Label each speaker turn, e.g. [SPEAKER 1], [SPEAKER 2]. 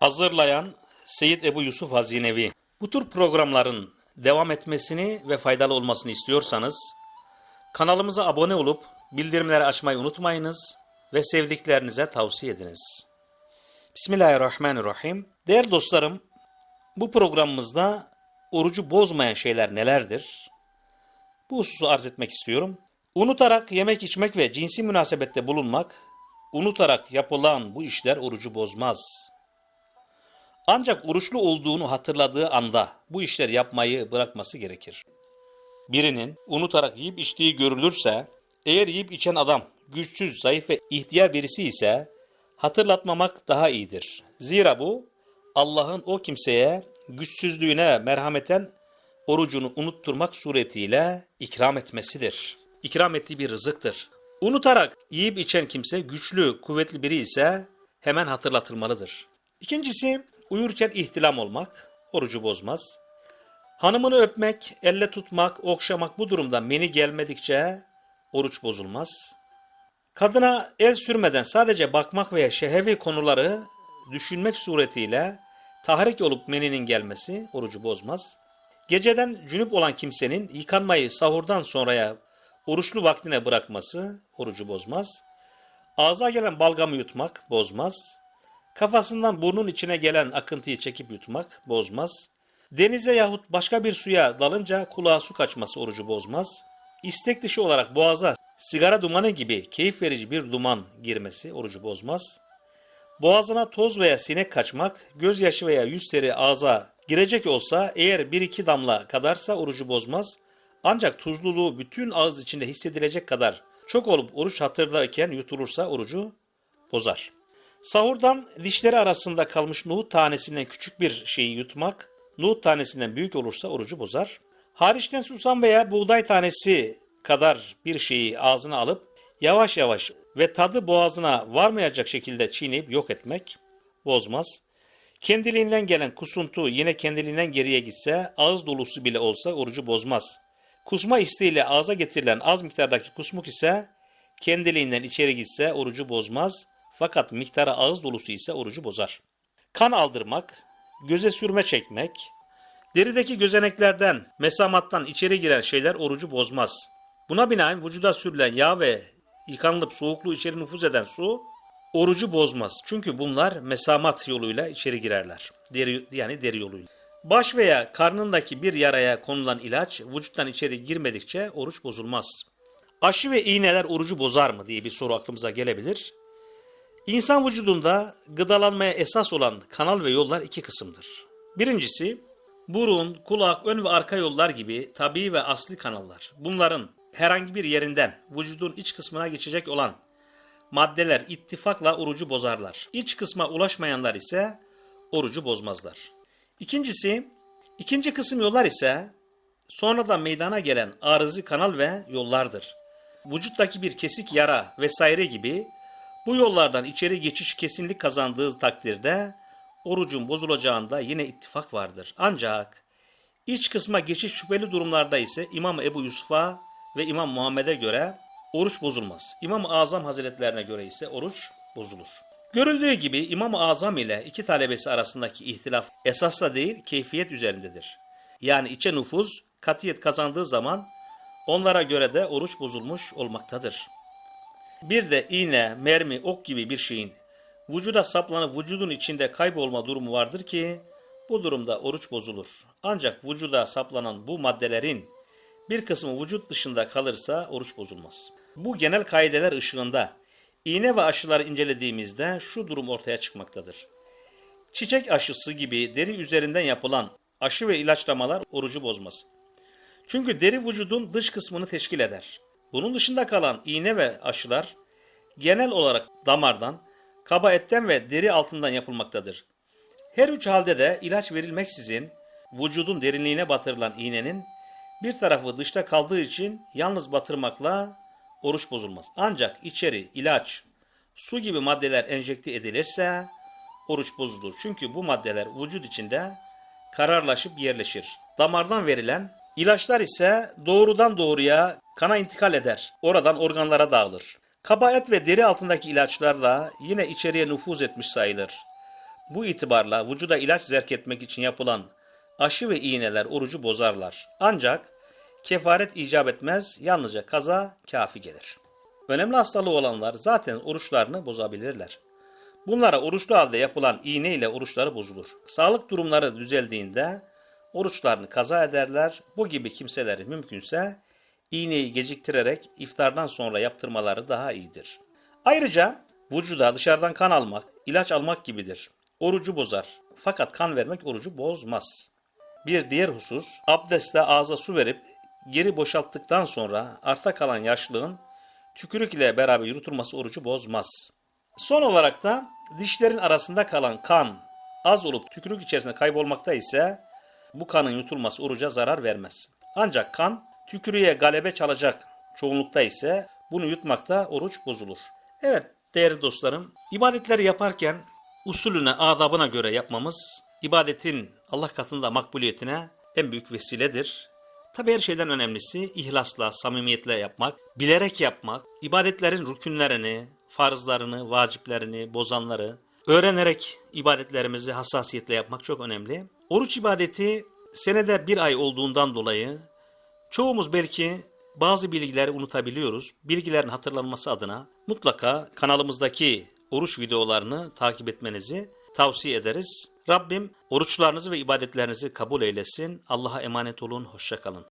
[SPEAKER 1] Hazırlayan Seyyid Ebu Yusuf Hazinevi. Bu tür programların devam etmesini ve faydalı olmasını istiyorsanız kanalımıza abone olup bildirimleri açmayı unutmayınız ve sevdiklerinize tavsiye ediniz. Bismillahirrahmanirrahim. Değerli dostlarım, bu programımızda orucu bozmayan şeyler nelerdir? Bu hususu arz etmek istiyorum. Unutarak yemek içmek ve cinsi münasebette bulunmak, unutarak yapılan bu işler orucu bozmaz. Ancak oruçlu olduğunu hatırladığı anda bu işleri yapmayı bırakması gerekir. Birinin unutarak yiyip içtiği görülürse, eğer yiyip içen adam güçsüz, zayıf ve ihtiyar birisi ise hatırlatmamak daha iyidir. Zira bu Allah'ın o kimseye güçsüzlüğüne merhameten orucunu unutturmak suretiyle ikram etmesidir. İkram ettiği bir rızıktır. Unutarak yiyip içen kimse güçlü, kuvvetli biri ise hemen hatırlatılmalıdır. İkincisi uyurken ihtilam olmak orucu bozmaz. Hanımını öpmek, elle tutmak, okşamak bu durumda meni gelmedikçe oruç bozulmaz. Kadına el sürmeden sadece bakmak veya şehevi konuları düşünmek suretiyle tahrik olup meninin gelmesi orucu bozmaz. Geceden cünüp olan kimsenin yıkanmayı sahurdan sonraya oruçlu vaktine bırakması orucu bozmaz. Ağza gelen balgamı yutmak bozmaz. Kafasından burnun içine gelen akıntıyı çekip yutmak bozmaz. Denize yahut başka bir suya dalınca kulağa su kaçması orucu bozmaz. İstek dışı olarak boğaza sigara dumanı gibi keyif verici bir duman girmesi orucu bozmaz. Boğazına toz veya sinek kaçmak, gözyaşı veya yüz teri ağza girecek olsa eğer bir iki damla kadarsa orucu bozmaz. Ancak tuzluluğu bütün ağız içinde hissedilecek kadar çok olup oruç hatırdayken yutulursa orucu bozar. Sahurdan dişleri arasında kalmış nohut tanesinden küçük bir şeyi yutmak, nohut tanesinden büyük olursa orucu bozar. Hariçten susam veya buğday tanesi kadar bir şeyi ağzına alıp yavaş yavaş ve tadı boğazına varmayacak şekilde çiğneyip yok etmek bozmaz. Kendiliğinden gelen kusuntu yine kendiliğinden geriye gitse ağız dolusu bile olsa orucu bozmaz. Kusma isteğiyle ağza getirilen az miktardaki kusmuk ise kendiliğinden içeri gitse orucu bozmaz. Fakat miktarı ağız dolusu ise orucu bozar. Kan aldırmak, göze sürme çekmek, derideki gözeneklerden, mesamattan içeri giren şeyler orucu bozmaz. Buna binaen vücuda sürülen yağ ve yıkanılıp soğukluğu içeri nüfuz eden su orucu bozmaz. Çünkü bunlar mesamat yoluyla içeri girerler. Deri, yani deri yoluyla. Baş veya karnındaki bir yaraya konulan ilaç vücuttan içeri girmedikçe oruç bozulmaz. Aşı ve iğneler orucu bozar mı diye bir soru aklımıza gelebilir. İnsan vücudunda gıdalanmaya esas olan kanal ve yollar iki kısımdır. Birincisi burun, kulak, ön ve arka yollar gibi tabii ve asli kanallar. Bunların herhangi bir yerinden vücudun iç kısmına geçecek olan maddeler ittifakla orucu bozarlar. İç kısma ulaşmayanlar ise orucu bozmazlar. İkincisi, ikinci kısım yollar ise sonradan meydana gelen arızi kanal ve yollardır. Vücuttaki bir kesik yara vesaire gibi bu yollardan içeri geçiş kesinlik kazandığı takdirde orucun bozulacağında yine ittifak vardır. Ancak iç kısma geçiş şüpheli durumlarda ise İmam Ebu Yusuf'a ve İmam Muhammed'e göre oruç bozulmaz. İmam-ı Azam Hazretlerine göre ise oruç bozulur. Görüldüğü gibi İmam-ı Azam ile iki talebesi arasındaki ihtilaf esasla değil keyfiyet üzerindedir. Yani içe nüfuz katiyet kazandığı zaman onlara göre de oruç bozulmuş olmaktadır. Bir de iğne, mermi, ok gibi bir şeyin vücuda saplanıp vücudun içinde kaybolma durumu vardır ki bu durumda oruç bozulur. Ancak vücuda saplanan bu maddelerin bir kısmı vücut dışında kalırsa oruç bozulmaz. Bu genel kaideler ışığında iğne ve aşıları incelediğimizde şu durum ortaya çıkmaktadır. Çiçek aşısı gibi deri üzerinden yapılan aşı ve ilaçlamalar orucu bozmaz. Çünkü deri vücudun dış kısmını teşkil eder. Bunun dışında kalan iğne ve aşılar genel olarak damardan, kaba etten ve deri altından yapılmaktadır. Her üç halde de ilaç verilmeksizin vücudun derinliğine batırılan iğnenin bir tarafı dışta kaldığı için yalnız batırmakla oruç bozulmaz. Ancak içeri ilaç, su gibi maddeler enjekte edilirse oruç bozulur. Çünkü bu maddeler vücut içinde kararlaşıp yerleşir. Damardan verilen ilaçlar ise doğrudan doğruya kana intikal eder. Oradan organlara dağılır. Kaba et ve deri altındaki ilaçlar da yine içeriye nüfuz etmiş sayılır. Bu itibarla vücuda ilaç zerk etmek için yapılan aşı ve iğneler orucu bozarlar. Ancak kefaret icap etmez, yalnızca kaza kafi gelir. Önemli hastalığı olanlar zaten oruçlarını bozabilirler. Bunlara oruçlu halde yapılan iğne ile oruçları bozulur. Sağlık durumları düzeldiğinde oruçlarını kaza ederler. Bu gibi kimseleri mümkünse iğneyi geciktirerek iftardan sonra yaptırmaları daha iyidir. Ayrıca vücuda dışarıdan kan almak, ilaç almak gibidir. Orucu bozar. Fakat kan vermek orucu bozmaz. Bir diğer husus, abdestle ağza su verip geri boşalttıktan sonra arta kalan yaşlığın tükürük ile beraber yutulması orucu bozmaz. Son olarak da dişlerin arasında kalan kan az olup tükürük içerisinde kaybolmakta ise bu kanın yutulması oruca zarar vermez. Ancak kan tükürüğe galebe çalacak çoğunlukta ise bunu yutmakta oruç bozulur. Evet değerli dostlarım ibadetleri yaparken usulüne adabına göre yapmamız ibadetin Allah katında makbuliyetine en büyük vesiledir. Tabi her şeyden önemlisi ihlasla, samimiyetle yapmak, bilerek yapmak, ibadetlerin rükünlerini, farzlarını, vaciplerini, bozanları öğrenerek ibadetlerimizi hassasiyetle yapmak çok önemli. Oruç ibadeti senede bir ay olduğundan dolayı çoğumuz belki bazı bilgileri unutabiliyoruz. Bilgilerin hatırlanması adına mutlaka kanalımızdaki oruç videolarını takip etmenizi tavsiye ederiz. Rabbim oruçlarınızı ve ibadetlerinizi kabul eylesin. Allah'a emanet olun. Hoşçakalın.